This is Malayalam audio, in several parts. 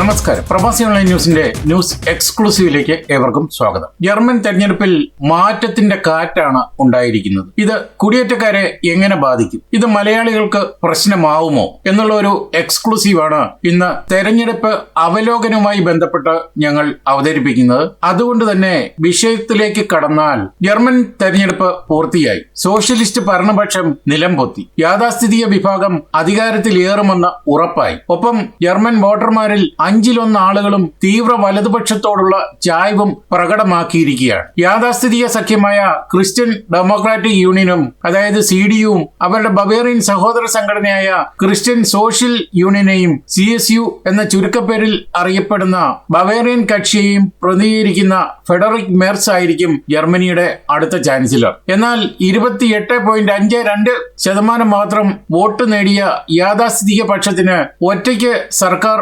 നമസ്കാരം. പ്രവാസി ഓൺലൈൻ ന്യൂസിന്റെ ന്യൂസ് എക്സ്ക്ലൂസീവിലേക്ക് ഏവർക്കും സ്വാഗതം. ജർമ്മൻ തെരഞ്ഞെടുപ്പിൽ മാറ്റത്തിന്റെ കാറ്റാണ് ഉണ്ടായിരിക്കുന്നത്. ഇത് കുടിയേറ്റക്കാരെ എങ്ങനെ ബാധിക്കും? ഇത് മലയാളികൾക്ക് പ്രശ്നമാവുമോ? എന്നുള്ള ഒരു എക്സ്ക്ലൂസീവാണ് ഇന്ന് തെരഞ്ഞെടുപ്പ് അവലോകനവുമായി ബന്ധപ്പെട്ട് ഞങ്ങൾ അവതരിപ്പിക്കുന്നത്. അതുകൊണ്ട് തന്നെ വിഷയത്തിലേക്ക് കടന്നാൽ ജർമ്മൻ തെരഞ്ഞെടുപ്പ് പൂർത്തിയായി. സോഷ്യലിസ്റ്റ് ഭരണപക്ഷം നിലംപൊത്തി. യാഥാസ്ഥിതിക വിഭാഗം അധികാരത്തിലേറുമെന്ന് ഉറപ്പായി. ഒപ്പം ജർമ്മൻ വോട്ടർമാരിൽ അഞ്ചിലൊന്ന് ആളുകളും തീവ്ര വലതുപക്ഷത്തോടുള്ള ചായ്വും പ്രകടമാക്കിയിരിക്കുകയാണ്. യാഥാസ്ഥിതിക സഖ്യമായ ക്രിസ്ത്യൻ ഡെമോക്രാറ്റിക് യൂണിയനും അതായത് സി ഡിയും അവരുടെ ബവേറിയൻ സഹോദര സംഘടനയായ ക്രിസ്ത്യൻ സോഷ്യൽ യൂണിയനെയും സി എസ് യു എന്ന ചുരുക്കപ്പേരിൽ അറിയപ്പെടുന്ന ബവേറിയൻ കക്ഷിയെയും പ്രതിനിധീകരിക്കുന്ന ഫെഡറിക് മെർസ് ആയിരിക്കും ജർമ്മനിയുടെ അടുത്ത ചാൻസലർ. എന്നാൽ ഇരുപത്തിയെട്ട് പോയിന്റ് അഞ്ച് രണ്ട് ശതമാനം മാത്രം വോട്ട് നേടിയ യാഥാസ്ഥിതിക പക്ഷത്തിന് ഒറ്റയ്ക്ക് സർക്കാർ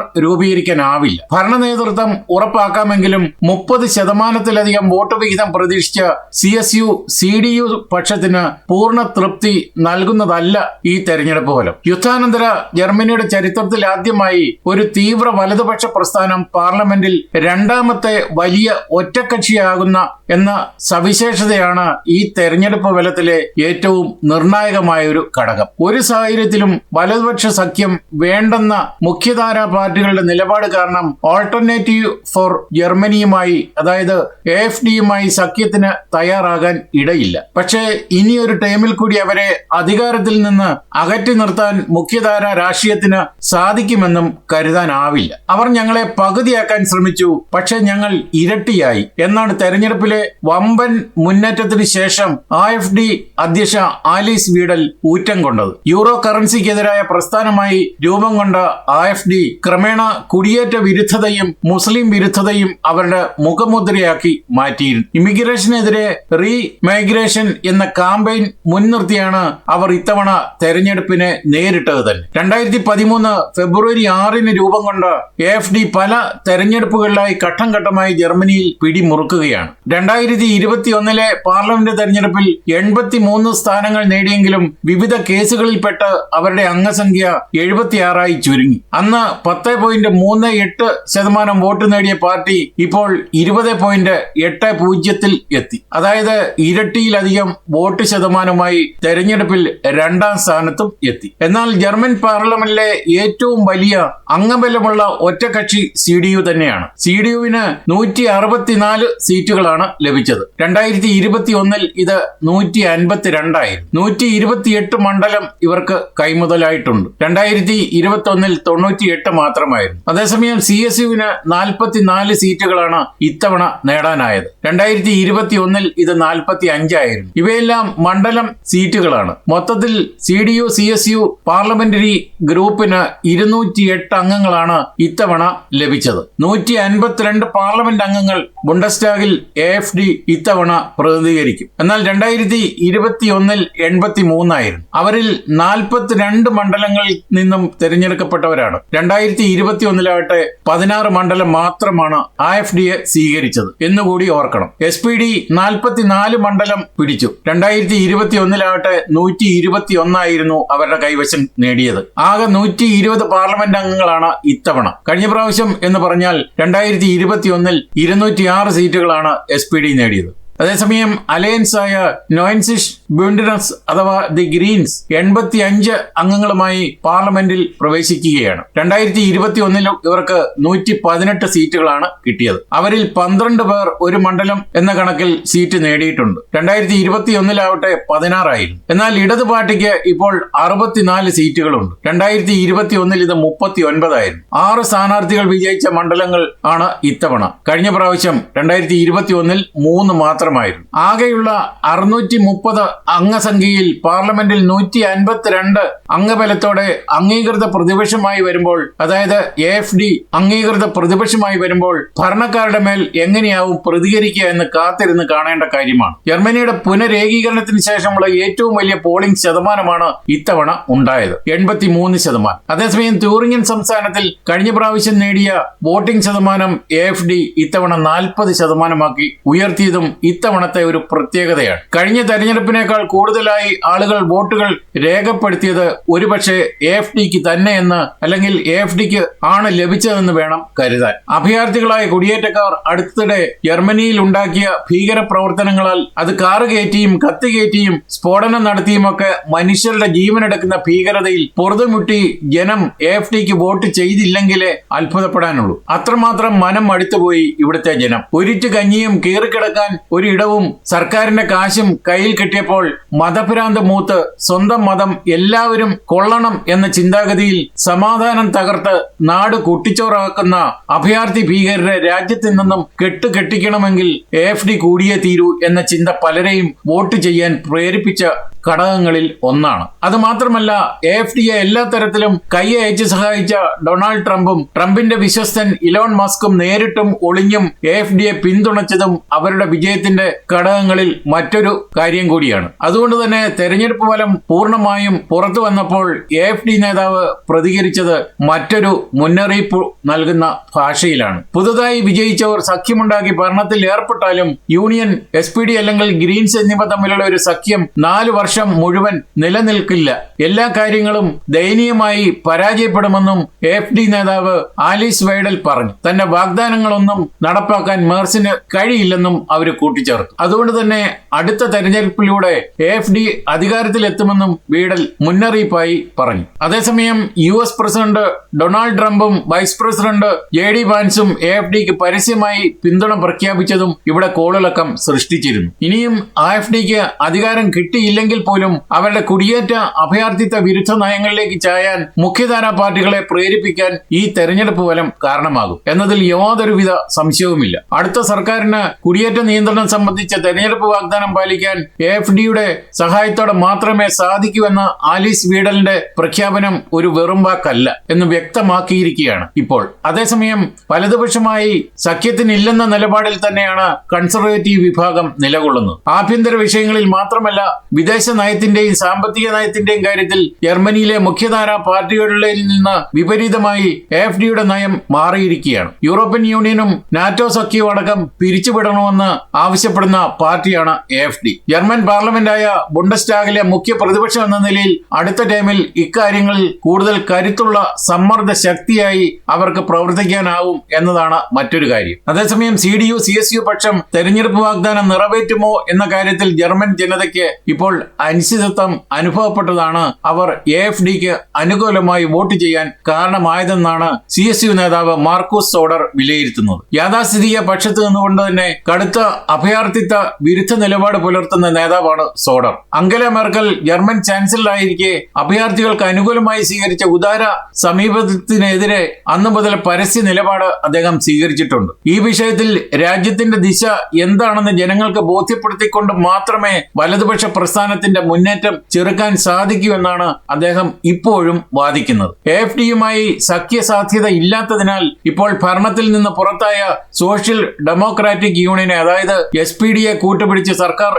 രൂപീകരിക്കാനാവില്ല ഭരണ നേതൃത്വം ഉറപ്പാക്കാമെങ്കിലും മുപ്പത് ശതമാനത്തിലധികം വോട്ട് വിഹിതം പ്രതീക്ഷിച്ച C S U C D U പക്ഷത്തിന് പൂർണ തൃപ്തി നൽകുന്നതല്ല ഈ തെരഞ്ഞെടുപ്പ് ഫലം. യുദ്ധാനന്തര ജർമ്മനിയുടെ ചരിത്രത്തിൽ ആദ്യമായി ഒരു തീവ്ര വലതുപക്ഷ പ്രസ്ഥാനം പാർലമെന്റിൽ രണ്ടാമത്തെ വലിയ ഒറ്റക്കക്ഷിയാകുന്ന എന്ന സവിശേഷതയാണ് ഈ തെരഞ്ഞെടുപ്പ് ഫലത്തിലെ ഏറ്റവും നിർണായകമായ ഒരു ഘടകം. ഒരു സാഹചര്യത്തിലും വലതുപക്ഷ സഖ്യം വേണ്ടെന്ന മുഖ്യധാരാ പാർട്ടികളുടെ നിലപാട് കാരണം ഓൾട്ടർനേറ്റീവ് ഫോർ ജർമ്മനിയുമായി അതായത് എ എഫ് ഡിയുമായി സഖ്യത്തിന് തയ്യാറാകാൻ ഇടയില്ല. പക്ഷേ ഇനി ഒരു ടൈമിൽ കൂടി അവരെ അധികാരത്തിൽ നിന്ന് അകറ്റി നിർത്താൻ മുഖ്യധാര രാഷ്ട്രീയത്തിന് സാധിക്കുമെന്നും കരുതാനാവില്ല. അവർ ഞങ്ങളെ പകുതിയാക്കാൻ ശ്രമിച്ചു പക്ഷെ ഞങ്ങൾ ഇരട്ടിയായി. എന്നാണ് തെരഞ്ഞെടുപ്പിലെ വമ്പൻ മുന്നേറ്റത്തിന് ശേഷം ആ എഫ് ഡി അധ്യക്ഷ ആലീസ് വീഡൽ ഊറ്റം കൊണ്ടത്. യൂറോ കറൻസിക്കെതിരായ പ്രസ്ഥാനമായി രൂപം കൊണ്ട ആ എഫ് ഡി ക്രമേണ കുടിയേറ്റ വിരുദ്ധതയും മുസ്ലിം വിരുദ്ധതയും അവരുടെ മുഖമുദ്രയാക്കി മാറ്റിയിരുന്നു. ഇമിഗ്രേഷനെതിരെ റീ മൈഗ്രേഷൻ എന്ന കാമ്പയിൻ മുൻനിർത്തിയാണ് അവർ ഇത്തവണ തെരഞ്ഞെടുപ്പിനെ നേരിട്ടത് തന്നെ. രണ്ടായിരത്തി പതിമൂന്ന് ഫെബ്രുവരി ആറിന് രൂപം കൊണ്ട് എഫ് ഡി പല തെരഞ്ഞെടുപ്പുകളിലായി ഘട്ടം ഘട്ടമായി ജർമ്മനിയിൽ പിടിമുറുക്കുകയാണ്. രണ്ടായിരത്തി ഇരുപത്തി ഒന്നിലെ പാർലമെന്റ് തെരഞ്ഞെടുപ്പിൽ എൺപത്തി മൂന്ന് സ്ഥാനങ്ങൾ നേടിയെങ്കിലും വിവിധ കേസുകളിൽപ്പെട്ട് അവരുടെ അംഗസംഖ്യ എഴുപത്തിയാറായി ചുരുങ്ങി. അന്ന് പത്ത് പോയിന്റ് മൂന്ന് എട്ട് ശതമാനം വോട്ട് നേടിയ പാർട്ടി ഇപ്പോൾ ഇരുപത് പോയിന്റ് എട്ട് പൂജ്യത്തിൽ എത്തി. അതായത് ഇരട്ടിയിലധികം വോട്ട് ശതമാനമായി തെരഞ്ഞെടുപ്പിൽ രണ്ടാം സ്ഥാനത്തും എത്തി. എന്നാൽ ജർമ്മൻ പാർലമെന്റിലെ ഏറ്റവും വലിയ അംഗബലമുള്ള ഒറ്റകക്ഷി സി ഡി യു തന്നെയാണ്. സി ഡി യുവിന് നൂറ്റി അറുപത്തിനാല് സീറ്റുകളാണ് ലഭിച്ചത്. രണ്ടായിരത്തി ഇരുപത്തി ഒന്നിൽ ഇത് നൂറ്റി അൻപത്തിരണ്ടായിരുന്നു. നൂറ്റി ഇരുപത്തിയെട്ട് മണ്ഡലം ഇവർക്ക് കൈമുതലായിട്ടുണ്ട്. രണ്ടായിരത്തി ഇരുപത്തി ഒന്നിൽ തൊണ്ണൂറ്റിയെട്ട് മാത്രമായിരുന്നു. അതേസമയം സി എസ് യുവിന് നാൽപ്പത്തിനാല് സീറ്റുകളാണ് ഇത്തവണ നേടാനായത്. രണ്ടായിരത്തി ഇരുപത്തി ഒന്നിൽ ഇത് നാൽപ്പത്തി അഞ്ചായിരുന്നു ഇവയെല്ലാം മണ്ഡലം സീറ്റുകളാണ്. മൊത്തത്തിൽ C D U C S U parliamentary ഗ്രൂപ്പിന് ഇരുന്നൂറ്റി എട്ട് അംഗങ്ങളാണ് ഇത്തവണ ലഭിച്ചത്. നൂറ്റി അൻപത്തിരണ്ട് പാർലമെന്റ് അംഗങ്ങൾ ബുണ്ടസ്റ്റാഗിൽ എ എഫ് ഡി ഇത്തവണ പ്രതിനിധീകരിക്കും. എന്നാൽ രണ്ടായിരത്തി ഇരുപത്തി ഒന്നിൽ എൺപത്തി മൂന്നായിരുന്നു അവരിൽ നാൽപ്പത്തിരണ്ട് മണ്ഡലങ്ങളിൽ നിന്നും തിരഞ്ഞെടുക്കപ്പെട്ടവരാണ്. രണ്ടായിരത്തി ഇരുപത്തി ഒന്നിലാകട്ടെ പതിനാറ് മണ്ഡലം മാത്രമാണ് ആ എഫ് ഡിയെ സ്വീകരിച്ചത് എന്നുകൂടി ഓർക്കണം. എസ് പി ഡി നാൽപ്പത്തിനാല് മണ്ഡലം പിടിച്ചു. രണ്ടായിരത്തി ഇരുപത്തി ഒന്നിലാകട്ടെ നൂറ്റി ഇരുപത്തി ഒന്നായിരുന്നു അവരുടെ കൈവശം നേടിയത്. ആകെ നൂറ്റി ഇരുപത് പാർലമെന്റ് അംഗങ്ങളാണ് ഇത്തവണ. കഴിഞ്ഞ പ്രാവശ്യം എന്ന് പറഞ്ഞാൽ രണ്ടായിരത്തി ഇരുപത്തി ഒന്നിൽ ഇരുന്നൂറ്റി ആറ് സീറ്റുകളാണ് എസ് പി ഡി നേടിയത്. അതേസമയം അലയൻസ് ആയ നോയൻസിഷ് ബുണ്ടിനസ് അഥവാ ദി ഗ്രീൻസ് എൺപത്തി അഞ്ച് അംഗങ്ങളുമായി പാർലമെന്റിൽ പ്രവേശിക്കുകയാണ്. രണ്ടായിരത്തി ഇരുപത്തി ഒന്നിലും ഇവർക്ക് നൂറ്റി പതിനെട്ട് സീറ്റുകളാണ് കിട്ടിയത്. അവരിൽ പന്ത്രണ്ട് പേർ ഒരു മണ്ഡലം എന്ന കണക്കിൽ സീറ്റ് നേടിയിട്ടുണ്ട്. രണ്ടായിരത്തി ഇരുപത്തി ഒന്നിലാവട്ടെ പതിനാറായിരുന്നു. എന്നാൽ ഇടതു പാർട്ടിക്ക് ഇപ്പോൾ അറുപത്തിനാല് സീറ്റുകളുണ്ട്. രണ്ടായിരത്തി ഇരുപത്തി ഒന്നിൽ ഇത് മുപ്പത്തി ഒൻപതായിരുന്നു ആറ് സ്ഥാനാർത്ഥികൾ വിജയിച്ച മണ്ഡലങ്ങൾ ആണ് ഇത്തവണ. കഴിഞ്ഞ പ്രാവശ്യം രണ്ടായിരത്തി ഇരുപത്തി ഒന്നിൽ മൂന്ന് മാത്രമായിരുന്നു. ആകെയുള്ള അറുന്നൂറ്റി മുപ്പത് അംഗസംഖ്യയിൽ പാർലമെന്റിൽ നൂറ്റി അൻപത്തിരണ്ട് അംഗബലത്തോടെ അംഗീകൃത പ്രതിപക്ഷമായി വരുമ്പോൾ അതായത് എ എഫ് ഡി അംഗീകൃത പ്രതിപക്ഷമായി വരുമ്പോൾ ഭരണക്കാരുടെ മേൽ എങ്ങനെയാവും പ്രതികരിക്കുക എന്ന് കാത്തിരുന്ന് കാണേണ്ട കാര്യമാണ്. ജർമ്മനിയുടെ പുനരേകീകരണത്തിന് ശേഷമുള്ള ഏറ്റവും വലിയ പോളിംഗ് ശതമാനമാണ് ഇത്തവണ ഉണ്ടായത്. എൺപത്തി മൂന്ന് ശതമാനം. അതേസമയം ട്യൂറിംഗൻ സംസ്ഥാനത്തിൽ കഴിഞ്ഞ പ്രാവശ്യം നേടിയ വോട്ടിംഗ് ശതമാനം എ എഫ് ഡി ഇത്തവണ നാൽപ്പത് ശതമാനമാക്കി ഉയർത്തിയതും ഇത്തവണത്തെ ഒരു പ്രത്യേകതയാണ്. കഴിഞ്ഞ തെരഞ്ഞെടുപ്പിനെ ഡെമോക്രാറ്റിനേക്കാൾ കൂടുതലായി ആളുകൾ വോട്ടുകൾ രേഖപ്പെടുത്തിയത് ഒരുപക്ഷെ എ എഫ് ഡിക്ക് തന്നെയെന്ന് അല്ലെങ്കിൽ എ എഫ് ഡിക്ക് ആണ് ലഭിച്ചതെന്ന് വേണം കരുതാൻ. അഭയാർത്ഥികളായ കുടിയേറ്റക്കാർ അടുത്തിടെ ജർമ്മനിയിൽ ഉണ്ടാക്കിയ ഭീകര പ്രവർത്തനങ്ങളാൽ അത് കാറ് കയറ്റിയും കത്തി കയറ്റിയും സ്ഫോടനം നടത്തിയുമൊക്കെ മനുഷ്യരുടെ ജീവനെടുക്കുന്ന ഭീകരതയിൽ പൊറുതുമുട്ടി ജനം എ എഫ് ഡിക്ക് വോട്ട് ചെയ്തില്ലെങ്കിലേ അത്ഭുതപ്പെടാനുള്ളൂ. അത്രമാത്രം മനം അടുത്തുപോയി ഇവിടുത്തെ ജനം. ഒരിറ്റ് കഞ്ഞിയും കീറിക്കിടക്കാൻ ഒരിടവും സർക്കാരിന്റെ കാശും കയ്യിൽ കിട്ടിയപ്പോൾ മതഭ്രാന്ത് മൂത്ത് സ്വന്തം മതം എല്ലാവരും കൊള്ളണം എന്ന ചിന്താഗതിയിൽ സമാധാനം തകർത്ത് നാട് കൂട്ടിച്ചോറാക്കുന്ന അഭയാർത്ഥി ഭീകരരെ രാജ്യത്തിൽ നിന്നും കെട്ടുകെട്ടിക്കണമെങ്കിൽ എ എഫ് ഡി കൂടിയേ തീരൂ എന്ന ചിന്ത പലരെയും വോട്ട് ചെയ്യാൻ പ്രേരിപ്പിച്ച ഘടകങ്ങളിൽ ഒന്നാണ്. അത് മാത്രമല്ല എ എഫ് ഡിയെ എല്ലാ തരത്തിലും കൈയയച്ച് സഹായിച്ച ഡൊണാൾഡ് ട്രംപും ട്രംപിന്റെ വിശ്വസ്തൻ ഇലോൺ മസ്കും നേരിട്ടും ഒളിഞ്ഞും എ എഫ് ഡിയെ പിന്തുണച്ചതും അവരുടെ വിജയത്തിന്റെ ഘടകങ്ങളിൽ മറ്റൊരു കാര്യം കൂടിയാണ്. അതുകൊണ്ട് തന്നെ തെരഞ്ഞെടുപ്പ് ഫലം പൂർണമായും പുറത്തു വന്നപ്പോൾ എ എഫ് ഡി നേതാവ് പ്രതികരിച്ചത് മറ്റൊരു മുന്നറിയിപ്പ് നൽകുന്ന ഭാഷയിലാണ്. പുതുതായി വിജയിച്ചവർ സഖ്യമുണ്ടാക്കി ഭരണത്തിൽ ഏർപ്പെട്ടാലും യൂണിയൻ എസ് പി ഡി അല്ലെങ്കിൽ ഗ്രീൻസ് എന്നിവ തമ്മിലുള്ള ഒരു സഖ്യം നാല് വർഷം മുഴുവൻ നിലനിൽക്കില്ല. എല്ലാ കാര്യങ്ങളും ദയനീയമായി പരാജയപ്പെടുമെന്നും എഫ് ഡി നേതാവ് ആലീസ് വൈഡൽ പറഞ്ഞു. തന്റെ വാഗ്ദാനങ്ങളൊന്നും നടപ്പാക്കാൻ മേഴ്സിന് കഴിയില്ലെന്നും അവർ കൂട്ടിച്ചേർത്തു. അതുകൊണ്ട് തന്നെ അടുത്ത തെരഞ്ഞെടുപ്പിലൂടെ എഫ് ഡി അധികാരത്തിലെത്തുമെന്നും വീഡൽ മുന്നറിയിപ്പായി പറഞ്ഞു. അതേസമയം യു എസ് പ്രസിഡന്റ് ഡൊണാൾഡ് ട്രംപും വൈസ് പ്രസിഡന്റ് ജെ ഡി വാൻസും എഫ് ഡിക്ക് പരസ്യമായി പിന്തുണ പ്രഖ്യാപിച്ചതും ഇവിടെ കോളിളക്കം സൃഷ്ടിച്ചിരുന്നു. ഇനിയും ആ എഫ് ഡിക്ക് അധികാരം കിട്ടിയില്ലെങ്കിൽ പോലും അവരുടെ കുടിയേറ്റ അഭയാർത്ഥിത്വ വിരുദ്ധ നയങ്ങളിലേക്ക് ചായാൻ മുഖ്യധാരാ പാർട്ടികളെ പ്രേരിപ്പിക്കാൻ ഈ തെരഞ്ഞെടുപ്പ് ഫലം കാരണമാകും എന്നതിൽ യാതൊരുവിധ സംശയവുമില്ല. അടുത്ത സർക്കാരിന് കുടിയേറ്റ നിയന്ത്രണം സംബന്ധിച്ച തെരഞ്ഞെടുപ്പ് വാഗ്ദാനം പാലിക്കാൻ എഫ് ഡിയുടെ സഹായത്തോടെ മാത്രമേ സാധിക്കൂ എന്ന ആലീസ് വീഡലിന്റെ പ്രഖ്യാപനം ഒരു വെറും വാക്കല്ല എന്ന് വ്യക്തമാക്കിയിരിക്കുകയാണ് ഇപ്പോൾ. അതേസമയം വലതുപക്ഷമായി സഖ്യത്തിനില്ലെന്ന നിലപാടിൽ തന്നെയാണ് കൺസർവേറ്റീവ് വിഭാഗം നിലകൊള്ളുന്നത്. ആഭ്യന്തര വിഷയങ്ങളിൽ മാത്രമല്ല വിദേശ നയത്തിന്റെയും സാമ്പത്തിക നയത്തിന്റെയും കാര്യത്തിൽ ജർമ്മനിയിലെ മുഖ്യധാര പാർട്ടികളിൽ നിന്ന് വിപരീതമായി എഫ് ഡിയുടെ നയം മാറിയിരിക്കുകയാണ്. യൂറോപ്യൻ യൂണിയനും നാറ്റോ സഖ്യവും അടക്കം പിരിച്ചുവിടണമെന്ന് ആവശ്യപ്പെടുന്ന പാർട്ടിയാണ് എഫ് ഡി. ജർമ്മൻ പാർലമെന്റായ ബുണ്ടസ്റ്റാഗിലെ മുഖ്യ പ്രതിപക്ഷം എന്ന നിലയിൽ അടുത്ത ടൈമിൽ ഇക്കാര്യങ്ങളിൽ കൂടുതൽ കരുത്തുള്ള സമ്മർദ്ദ ശക്തിയായി അവർക്ക് പ്രവർത്തിക്കാനാവും എന്നതാണ് മറ്റൊരു കാര്യം. അതേസമയം C D U C S U പക്ഷം തെരഞ്ഞെടുപ്പ് വാഗ്ദാനം നിറവേറ്റുമോ എന്ന കാര്യത്തിൽ ജർമ്മൻ ജനതയ്ക്ക് ഇപ്പോൾ അനിശ്ചിതത്വം അനുഭവപ്പെട്ടതാണ് അവർ എ എഫ് ഡിക്ക് അനുകൂലമായി വോട്ട് ചെയ്യാൻ കാരണമായതെന്നാണ് സി എസ് യു നേതാവ് മാർക്കോസ് സോഡർ വിലയിരുത്തുന്നത്. യാഥാസ്ഥിതിക പക്ഷത്ത് നിന്നുകൊണ്ട് തന്നെ കടുത്ത അഭയാർത്ഥിത്വ വിരുദ്ധ നിലപാട് പുലർത്തുന്ന നേതാവാണ് സോഡർ അങ്കല മെർക്കൽ ജർമ്മൻ ചാൻസലറായിരിക്കെ അഭയാർത്ഥികൾക്ക് അനുകൂലമായി സ്വീകരിച്ച ഉദാര സമീപത്തിനെതിരെ അന്ന് മുതൽ പരസ്യ നിലപാട് അദ്ദേഹം സ്വീകരിച്ചിട്ടുണ്ട്. ഈ വിഷയത്തിൽ രാജ്യത്തിന്റെ ദിശ എന്താണെന്ന് ജനങ്ങൾക്ക് ബോധ്യപ്പെടുത്തിക്കൊണ്ട് മാത്രമേ വലതുപക്ഷ പ്രസ്ഥാനത്തിന്റെ മുന്നേറ്റം ചെറുക്കാൻ സാധിക്കൂ എന്നാണ് അദ്ദേഹം ഇപ്പോഴും വാദിക്കുന്നത്. എഫ് ഡിയുമായി സഖ്യസാധ്യത ഇല്ലാത്തതിനാൽ ഇപ്പോൾ ഭരണത്തിൽ നിന്ന് പുറത്തായ സോഷ്യൽ ഡെമോക്രാറ്റിക് യൂണിയനെ അതായത് എസ് പി ഡിയെ കൂട്ടുപിടിച്ച് സർക്കാർ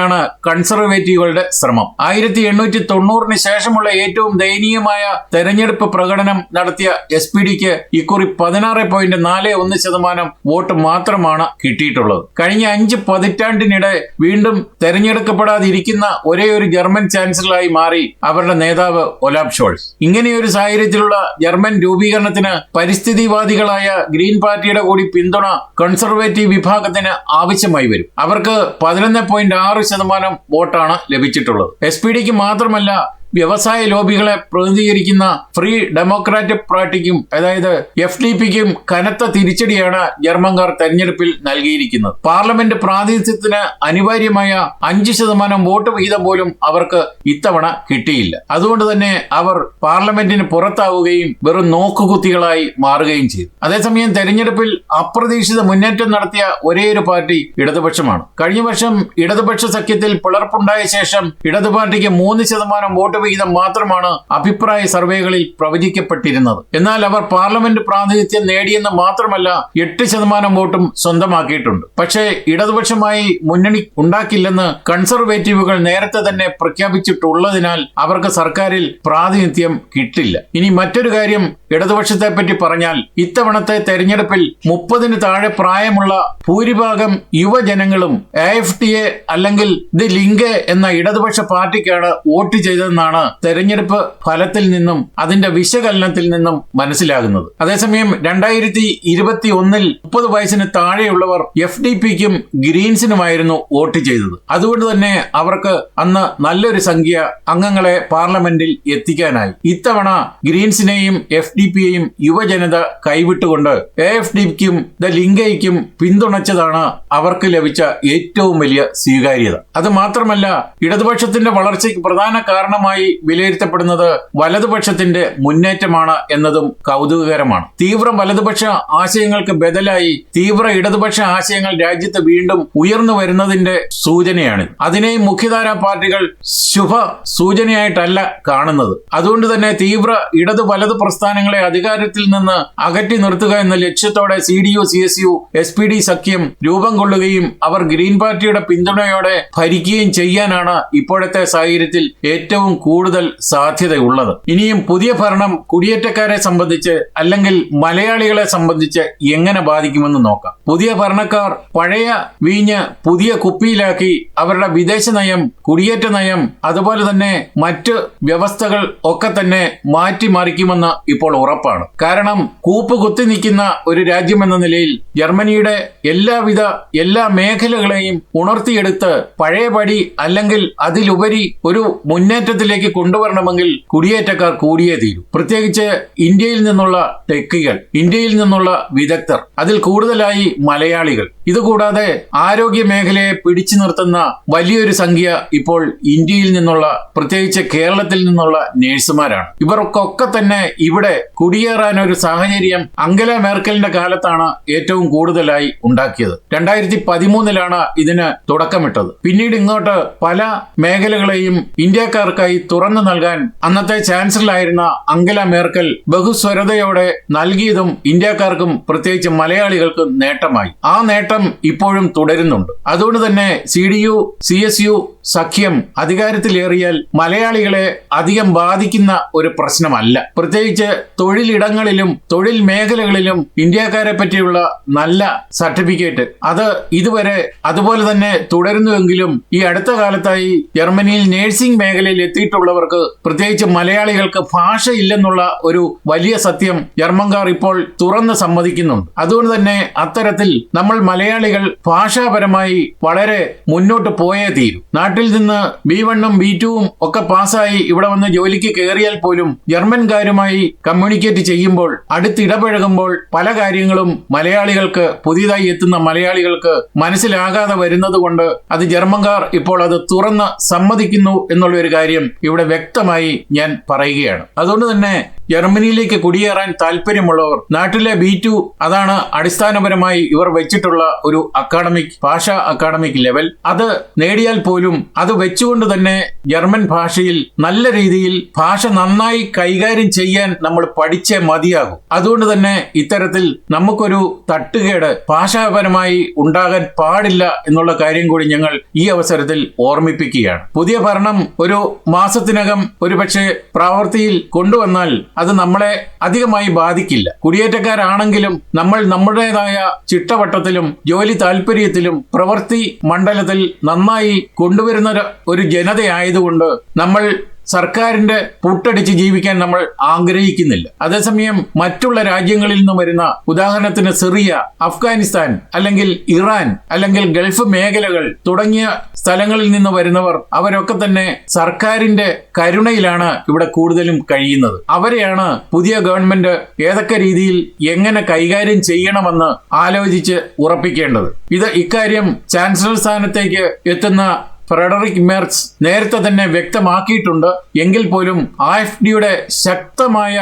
രൂപീകരിക്കാനാണ് കൺസർവേറ്റീവുകളുടെ ശ്രമം. ആയിരത്തി എണ്ണൂറ്റി തൊണ്ണൂറിന് ശേഷമുള്ള ഏറ്റവും ദയനീയമായ തെരഞ്ഞെടുപ്പ് പ്രകടനം നടത്തിയ എസ് പി ഡിക്ക് ഇക്കുറി പതിനാറ് പോയിന്റ് നാല് ഒന്ന് ശതമാനം വോട്ട് മാത്രമാണ് കിട്ടിയിട്ടുള്ളത്. കഴിഞ്ഞ അഞ്ച് പതിറ്റാണ്ടിനിടെ വീണ്ടും തെരഞ്ഞെടുക്കപ്പെടാതിരിക്കുന്ന ഒരേ ഒരു ജർമ്മൻ ചാൻസലറായി മാറി അവരുടെ നേതാവ് ഒലാബ് ഷോൾസ്. ഇങ്ങനെയൊരു സാഹചര്യത്തിലുള്ള ജർമ്മൻ രൂപീകരണത്തിന് പരിസ്ഥിതിവാദികളായ ഗ്രീൻ പാർട്ടിയുടെ കൂടി പിന്തുണ കൺസർവേറ്റീവ് വിഭാഗത്തിന് ആവശ്യമായി വരും. അവർക്ക് പതിനൊന്ന് പോയിന്റ് ആറ് ശതമാനം വോട്ടാണ് ലഭിച്ചിട്ടുള്ളത്. എസ് പി ഡിക്ക് മാത്രമല്ല വ്യവസായ ലോബികളെ പ്രതിനിധീകരിക്കുന്ന ഫ്രീ ഡെമോക്രാറ്റിക് പാർട്ടിക്കും അതായത് എഫ് ഡി പിക്കും കനത്ത തിരിച്ചടിയാണ് ജർമ്മൻകാർ തെരഞ്ഞെടുപ്പിൽ നൽകിയിരിക്കുന്നത്. പാർലമെന്റ് പ്രാതിനിധ്യത്തിന് അനിവാര്യമായ അഞ്ച് ശതമാനം വോട്ട് വിഹിതം പോലും അവർക്ക് ഇത്തവണ കിട്ടിയില്ല. അതുകൊണ്ട് തന്നെ അവർ പാർലമെന്റിന് പുറത്താവുകയും വെറും നോക്കുകുത്തികളായി മാറുകയും ചെയ്തു. അതേസമയം തെരഞ്ഞെടുപ്പിൽ അപ്രതീക്ഷിത മുന്നേറ്റം നടത്തിയ ഒരേയൊരു പാർട്ടി ഇടതുപക്ഷമാണ്. കഴിഞ്ഞ വർഷം ഇടതുപക്ഷ സഖ്യത്തിൽ പിളർപ്പുണ്ടായ ശേഷം ഇടതു പാർട്ടിക്ക് മൂന്ന് ശതമാനം വോട്ട് വിഹിതം മാത്രമാണ് അഭിപ്രായ സർവേകളിൽ പ്രവചിക്കപ്പെട്ടിരുന്നത്. എന്നാൽ അവർ പാർലമെന്റ് പ്രാതിനിധ്യം നേടിയെന്ന് മാത്രമല്ല എട്ട് ശതമാനം വോട്ടും സ്വന്തമാക്കിയിട്ടുണ്ട്. പക്ഷേ ഇടതുപക്ഷമായി മുന്നണി ഉണ്ടാക്കില്ലെന്ന് കൺസർവേറ്റീവുകൾ നേരത്തെ തന്നെ പ്രഖ്യാപിച്ചിട്ടുള്ളതിനാൽ അവർക്ക് സർക്കാരിൽ പ്രാതിനിധ്യം കിട്ടില്ല. ഇനി മറ്റൊരു കാര്യം ഇടതുപക്ഷത്തെ പറ്റി പറഞ്ഞാൽ ഇത്തവണത്തെ തെരഞ്ഞെടുപ്പിൽ മുപ്പതിന് താഴെ പ്രായമുള്ള ഭൂരിഭാഗം യുവജനങ്ങളും എ എഫ് ടി എ അല്ലെങ്കിൽ ദി ലിങ്ക് എന്ന ഇടതുപക്ഷ പാർട്ടിക്കാണ് വോട്ട് ചെയ്തതെന്നാണ് തെരഞ്ഞെടുപ്പ് ഫലത്തിൽ നിന്നും അതിന്റെ വിശകലനത്തിൽ നിന്നും മനസ്സിലാകുന്നത്. അതേസമയം രണ്ടായിരത്തി ഇരുപത്തി ഒന്നിൽ മുപ്പത് വയസ്സിന് താഴെയുള്ളവർ എഫ് ഡി പിക്കും ഗ്രീൻസിനുമായിരുന്നു വോട്ട് ചെയ്തത്. അതുകൊണ്ട് തന്നെ അവർക്ക് അന്ന് നല്ലൊരു സംഖ്യ അംഗങ്ങളെ പാർലമെന്റിൽ എത്തിക്കാനായി. ഇത്തവണ ഗ്രീൻസിനെയും എഫ് ഡി പിയെയും യുവജനത കൈവിട്ടുകൊണ്ട് എ എഫ് ഡിക്കും ദ ലിങ്കയ്ക്കും പിന്തുണച്ചതാണ് അവർക്ക് ലഭിച്ച ഏറ്റവും വലിയ സ്വീകാര്യത. അത് മാത്രമല്ല ഇടതുപക്ഷത്തിന്റെ വളർച്ചയ്ക്ക് പ്രധാന കാരണമായി വിലയിരുത്തപ്പെടുന്നത് വലതുപക്ഷത്തിന്റെ മുന്നേറ്റമാണ് എന്നതും കൗതുകകരമാണ്. തീവ്ര വലതുപക്ഷ ആശയങ്ങൾക്ക് ബദലായി തീവ്ര ഇടതുപക്ഷ ആശയങ്ങൾ രാജ്യത്ത് വീണ്ടും ഉയർന്നു വരുന്നതിന്റെ സൂചനയാണ്. അതിനെ മുഖ്യധാരാ പാർട്ടികൾ ശുഭ സൂചനയായിട്ടല്ല കാണുന്നത്. അതുകൊണ്ട് തന്നെ തീവ്ര ഇടതു വലതു പ്രസ്ഥാനങ്ങളെ അധികാരത്തിൽ നിന്ന് അകറ്റി നിർത്തുക എന്ന ലക്ഷ്യത്തോടെ C D U C S U S P D സഖ്യം രൂപം കൊള്ളുകയും അവർ ഗ്രീൻ പാർട്ടിയുടെ പിന്തുണയോടെ ഭരിക്കുകയും ചെയ്യാനാണ് ഇപ്പോഴത്തെ സാഹചര്യത്തിൽ ഏറ്റവും കൂടുതൽ സാധ്യതയുള്ളത്. ഇനിയും പുതിയ ഭരണം കുടിയേറ്റക്കാരെ സംബന്ധിച്ച് അല്ലെങ്കിൽ മലയാളികളെ സംബന്ധിച്ച് എങ്ങനെ ബാധിക്കുമെന്ന് നോക്കാം. പുതിയ ഭരണക്കാർ പഴയ വീഞ്ഞ് പുതിയ കുപ്പിയിലാക്കി അവരുടെ വിദേശ നയം കുടിയേറ്റ നയം അതുപോലെ തന്നെ മറ്റ് വ്യവസ്ഥകൾ ഒക്കെ തന്നെ മാറ്റിമറിക്കുമെന്ന് ഇപ്പോൾ ഉറപ്പാണ്. കാരണം കൂപ്പ് കുത്തി നിൽക്കുന്ന ഒരു രാജ്യമെന്ന നിലയിൽ ജർമ്മനിയുടെ എല്ലാവിധ എല്ലാ മേഖലകളെയും ഉണർത്തിയെടുത്ത് പഴയപടി അല്ലെങ്കിൽ അതിലുപരി ഒരു മുന്നേറ്റത്തിലേക്ക് കൊണ്ടുവരണമെങ്കിൽ കുടിയേറ്റക്കാർ കൂടിയേ തീരൂ. പ്രത്യേകിച്ച് ഇന്ത്യയിൽ നിന്നുള്ള ടെക്കികൾ ഇന്ത്യയിൽ നിന്നുള്ള വിദഗ്ധർ അതിൽ കൂടുതലായി മലയാളികൾ. ഇതുകൂടാതെ ആരോഗ്യ മേഖലയെ പിടിച്ചു നിർത്തുന്ന വലിയൊരു സംഖ്യ ഇപ്പോൾ ഇന്ത്യയിൽ നിന്നുള്ള പ്രത്യേകിച്ച് കേരളത്തിൽ നിന്നുള്ള നേഴ്സുമാരാണ്. ഇവർക്കൊക്കെ തന്നെ ഇവിടെ കുടിയേറാൻ ഒരു സാഹചര്യം അങ്കല മേർക്കലിന്റെ കാലത്താണ് ഏറ്റവും കൂടുതലായി ഉണ്ടാക്കിയത്. രണ്ടായിരത്തി പതിമൂന്നിലാണ് ഇതിന് തുടക്കമിട്ടത്. പിന്നീട് ഇങ്ങോട്ട് പല മേഖലകളെയും ഇന്ത്യക്കാർക്കായി തുറന്നു നൽകാൻ അന്നത്തെ ചാൻസലറായിരുന്ന അങ്കല മേർക്കൽ ബഹുസ്വരതയോടെ നൽകിയതും ഇന്ത്യക്കാർക്കും പ്രത്യേകിച്ച് മലയാളികൾക്കും നേട്ടമായി. ആ നേട്ടം ഇപ്പോഴും തുടരുന്നുണ്ട്. അതുകൊണ്ട് തന്നെ C D U C S U സഖ്യം അധികാരത്തിലേറിയാൽ മലയാളികളെ അധികം ബാധിക്കുന്ന ഒരു പ്രശ്നമല്ല. പ്രത്യേകിച്ച് തൊഴിലിടങ്ങളിലും തൊഴിൽ മേഖലകളിലും ഇന്ത്യക്കാരെ പറ്റിയുള്ള നല്ല സർട്ടിഫിക്കറ്റ് അത് ഇതുവരെ അതുപോലെ തന്നെ തുടരുന്നുവെങ്കിലും ഈ അടുത്ത കാലത്തായി ജർമ്മനിയിൽ നേഴ്സിംഗ് മേഖലയിൽ എത്തിയിട്ടുള്ളവർക്ക് പ്രത്യേകിച്ച് മലയാളികൾക്ക് ഭാഷയില്ലെന്നുള്ള ഒരു വലിയ സത്യം ജർമ്മൻകാർ ഇപ്പോൾ തുറന്ന് സമ്മതിക്കുന്നുണ്ട്. അതുകൊണ്ട് തന്നെ അത്തരത്തിൽ നമ്മൾ മലയാളികൾ ഭാഷാപരമായി വളരെ മുന്നോട്ട് പോയേ തീരും. നാട്ടിൽ നിന്ന് ബി വണ്ണും ബി ടുവും ഒക്കെ പാസ്സായി ഇവിടെ വന്ന് ജോലിക്ക് കയറിയാൽ പോലും ജർമ്മൻകാരുമായി കമ്മ്യൂണിക്കേറ്റ് ചെയ്യുമ്പോൾ അടുത്തിടപഴകുമ്പോൾ പല കാര്യങ്ങളും മലയാളികൾക്ക് പുതിയതായി എത്തുന്ന മലയാളികൾക്ക് മനസ്സിലാകാതെ വരുന്നത് കൊണ്ട് അത് ജർമ്മൻകാർ ഇപ്പോൾ അത് തുറന്ന് സമ്മതിക്കുന്നു എന്നുള്ള ഒരു കാര്യം ഇവിടെ വ്യക്തമായി ഞാൻ പറയുകയാണ്. അതുകൊണ്ട് തന്നെ ജർമ്മനിയിലേക്ക് കുടിയേറാൻ താല്പര്യമുള്ളവർ നാട്ടിലെ ബി ടു അതാണ് അടിസ്ഥാനപരമായി ഇവർ വെച്ചിട്ടുള്ള ഒരു അക്കാഡമിക് ഭാഷ അക്കാഡമിക് ലെവൽ അത് നേടിയാൽ പോലും അത് വെച്ചുകൊണ്ട് തന്നെ ജർമ്മൻ ഭാഷയിൽ നല്ല രീതിയിൽ ഭാഷ നന്നായി കൈകാര്യം ചെയ്യാൻ നമ്മൾ പഠിച്ചേ മതിയാകും. അതുകൊണ്ട് തന്നെ ഇത്തരത്തിൽ നമുക്കൊരു തട്ടുകേട് ഭാഷാപരമായി ഉണ്ടാകാൻ പാടില്ല എന്നുള്ള കാര്യം കൂടി ഞങ്ങൾ ഈ അവസരത്തിൽ ഓർമ്മിപ്പിക്കുകയാണ്. പുതിയ ഭരണം ഒരു മാസത്തിനകം ഒരുപക്ഷെ പ്രാവർത്തിയിൽ കൊണ്ടുവന്നാൽ അത് നമ്മളെ അധികമായി ബാധിക്കില്ല. കുടിയേറ്റക്കാരാണെങ്കിലും നമ്മൾ നമ്മുടേതായ ചിട്ടവട്ടത്തിലും ജോലി താല്പര്യത്തിലും പ്രവൃത്തി മണ്ഡലത്തിൽ നന്നായി കൊണ്ടുവരുന്ന ഒരു- ജനതയായതുകൊണ്ട് നമ്മൾ സർക്കാരിന്റെ പൂട്ടടിച്ച് ജീവിക്കാൻ നമ്മൾ ആഗ്രഹിക്കുന്നില്ല. അതേസമയം മറ്റുള്ള രാജ്യങ്ങളിൽ നിന്ന് വരുന്ന ഉദാഹരണത്തിന് സിറിയ അഫ്ഗാനിസ്ഥാൻ അല്ലെങ്കിൽ ഇറാൻ അല്ലെങ്കിൽ ഗൾഫ് മേഖലകൾ തുടങ്ങിയ സ്ഥലങ്ങളിൽ നിന്ന് വരുന്നവർ അവരൊക്കെ തന്നെ സർക്കാരിന്റെ കരുണയിലാണ് ഇവിടെ കൂടുതലും കഴിയുന്നത്. അവരെയാണ് പുതിയ ഗവൺമെന്റ് ഏതൊക്കെ രീതിയിൽ എങ്ങനെ കൈകാര്യം ചെയ്യണമെന്ന് ആലോചിച്ച് ഉറപ്പിക്കേണ്ടത്. ഇത് ഇക്കാര്യം ചാൻസലർ സ്ഥാനത്തേക്ക് എത്തുന്ന ഫ്രെഡറിക് മെർസ് നേരത്തെ തന്നെ വ്യക്തമാക്കിയിട്ടുണ്ട്. എങ്കിൽ പോലും ആ എഫ് ഡിയുടെ ശക്തമായ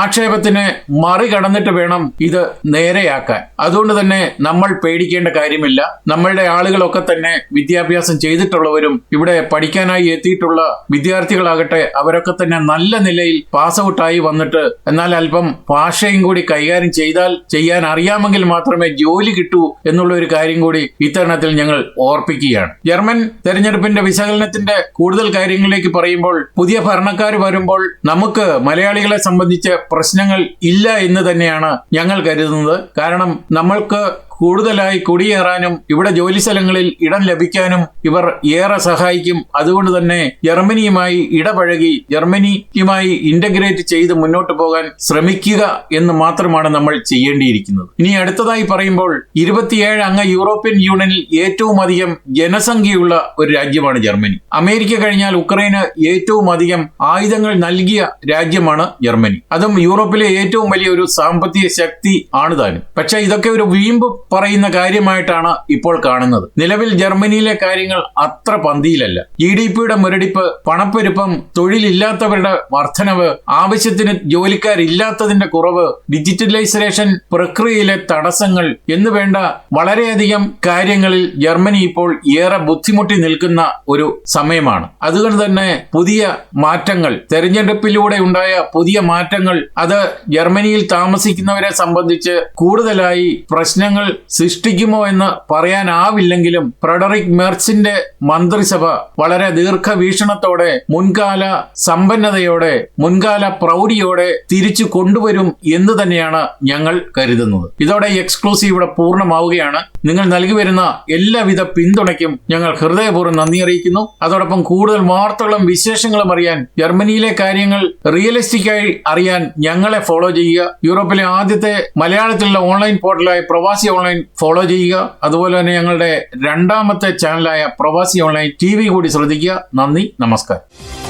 ആക്ഷേപത്തിനെ മറികടന്നിട്ട് വേണം ഇത് നേരെയാക്കാൻ. അതുകൊണ്ട് തന്നെ നമ്മൾ പേടിക്കേണ്ട കാര്യമില്ല. നമ്മളുടെ ആളുകളൊക്കെ തന്നെ വിദ്യാഭ്യാസം ചെയ്തിട്ടുള്ളവരും ഇവിടെ പഠിക്കാനായി എത്തിയിട്ടുള്ള വിദ്യാർത്ഥികളാകട്ടെ അവരൊക്കെ തന്നെ നല്ല നിലയിൽ പാസ് ഔട്ടായി വന്നിട്ട് എന്നാൽ അല്പം ഭാഷയും കൂടി കൈകാര്യം ചെയ്താൽ ചെയ്യാൻ അറിയാമെങ്കിൽ മാത്രമേ ജോലി കിട്ടൂ എന്നുള്ള ഒരു കാര്യം കൂടി ഇത്തരണത്തിൽ ഞങ്ങൾ ഓർപ്പിക്കുകയാണ്. ജർമ്മൻ തെരഞ്ഞെടുപ്പ് തെരഞ്ഞെടുപ്പിന്റെ വിശകലനത്തിന്റെ കൂടുതൽ കാര്യങ്ങളിലേക്ക് പറയുമ്പോൾ പുതിയ ഭരണക്കാർ വരുമ്പോൾ നമുക്ക് മലയാളികളെ സംബന്ധിച്ച് പ്രശ്നങ്ങൾ ഇല്ല എന്ന് തന്നെയാണ് ഞങ്ങൾ കരുതുന്നത്. കാരണം നമ്മൾക്ക് കൂടുതലായി കുടിയേറാനും ഇവിടെ ജോലി സ്ഥലങ്ങളിൽ ഇടം ലഭിക്കാനും ഇവർ ഏറെ സഹായിക്കും. അതുകൊണ്ട് തന്നെ ജർമ്മനിയുമായി ഇടപഴകി ജർമ്മനിയുമായി ഇന്റഗ്രേറ്റ് ചെയ്ത് മുന്നോട്ട് പോകാൻ ശ്രമിക്കുക എന്ന് മാത്രമാണ് നമ്മൾ ചെയ്യേണ്ടിയിരിക്കുന്നത്. ഇനി അടുത്തതായി പറയുമ്പോൾ ഇരുപത്തിയേഴ് അംഗ യൂറോപ്യൻ യൂണിയനിൽ ഏറ്റവും അധികം ജനസംഖ്യയുള്ള ഒരു രാജ്യമാണ് ജർമ്മനി. അമേരിക്ക കഴിഞ്ഞാൽ ഉക്രൈന് ഏറ്റവും അധികം ആയുധങ്ങൾ നൽകിയ രാജ്യമാണ് ജർമ്മനി. അതും യൂറോപ്പിലെ ഏറ്റവും വലിയ ഒരു സാമ്പത്തിക ശക്തി ആണ് താനും. പക്ഷെ ഇതൊക്കെ ഒരു വീമ്പ് പറയുന്ന കാര്യമായിട്ടാണ് ഇപ്പോൾ കാണുന്നത്. നിലവിൽ ജർമ്മനിയിലെ കാര്യങ്ങൾ അത്ര പന്തിയിലല്ല. ജി ഡി പിയുടെ മുരടിപ്പ് പണപ്പെരുപ്പം തൊഴിലില്ലാത്തവരുടെ വർധനവ് ആവശ്യത്തിന് ജോലിക്കാരില്ലാത്തതിന്റെ കുറവ് ഡിജിറ്റലൈസേഷൻ പ്രക്രിയയിലെ തടസ്സങ്ങൾ എന്നുവേണ്ട വളരെയധികം കാര്യങ്ങളിൽ ജർമ്മനി ഇപ്പോൾ ഏറെ ബുദ്ധിമുട്ടി നിൽക്കുന്ന ഒരു സമയമാണ്. അതുകൊണ്ട് തന്നെ പുതിയ മാറ്റങ്ങൾ തെരഞ്ഞെടുപ്പിലൂടെ ഉണ്ടായ പുതിയ മാറ്റങ്ങൾ അത് ജർമ്മനിയിൽ താമസിക്കുന്നവരെ സംബന്ധിച്ച് കൂടുതലായി പ്രശ്നങ്ങൾ സൃഷ്ടിക്കുമോ എന്ന് പറയാനാവില്ലെങ്കിലും ഫ്രെഡറിക് മെർച്ചിന്റെ മന്ത്രിസഭ വളരെ ദീർഘവീക്ഷണത്തോടെ മുൻകാല സമ്പന്നതയോടെ മുൻകാല പ്രൗഢിയോടെ തിരിച്ചു കൊണ്ടുവരും എന്ന് തന്നെയാണ് ഞങ്ങൾ കരുതുന്നത്. ഇതോടെ എക്സ്ക്ലൂസീവ് ഇവിടെ പൂർണമാവുകയാണ്. നിങ്ങൾ നൽകി വരുന്ന എല്ലാവിധ പിന്തുണയ്ക്കും ഞങ്ങൾ ഹൃദയപൂർവം നന്ദി അറിയിക്കുന്നു. അതോടൊപ്പം കൂടുതൽ വാർത്തകളും വിശേഷങ്ങളും അറിയാൻ ജർമ്മനിയിലെ കാര്യങ്ങൾ റിയലിസ്റ്റിക്കായി അറിയാൻ ഞങ്ങളെ ഫോളോ ചെയ്യുക. യൂറോപ്പിലെ ആദ്യത്തെ മലയാളത്തിലുള്ള ഓൺലൈൻ പോർട്ടലായ പ്രവാസി ഓൺലൈൻ ഫോളോ ചെയ്യുക. അതുപോലെ തന്നെ ഞങ്ങളുടെ രണ്ടാമത്തെ ചാനലായ പ്രവാസി ഓൺലൈൻ ടി കൂടി ശ്രദ്ധിക്കുക. നന്ദി നമസ്കാരം.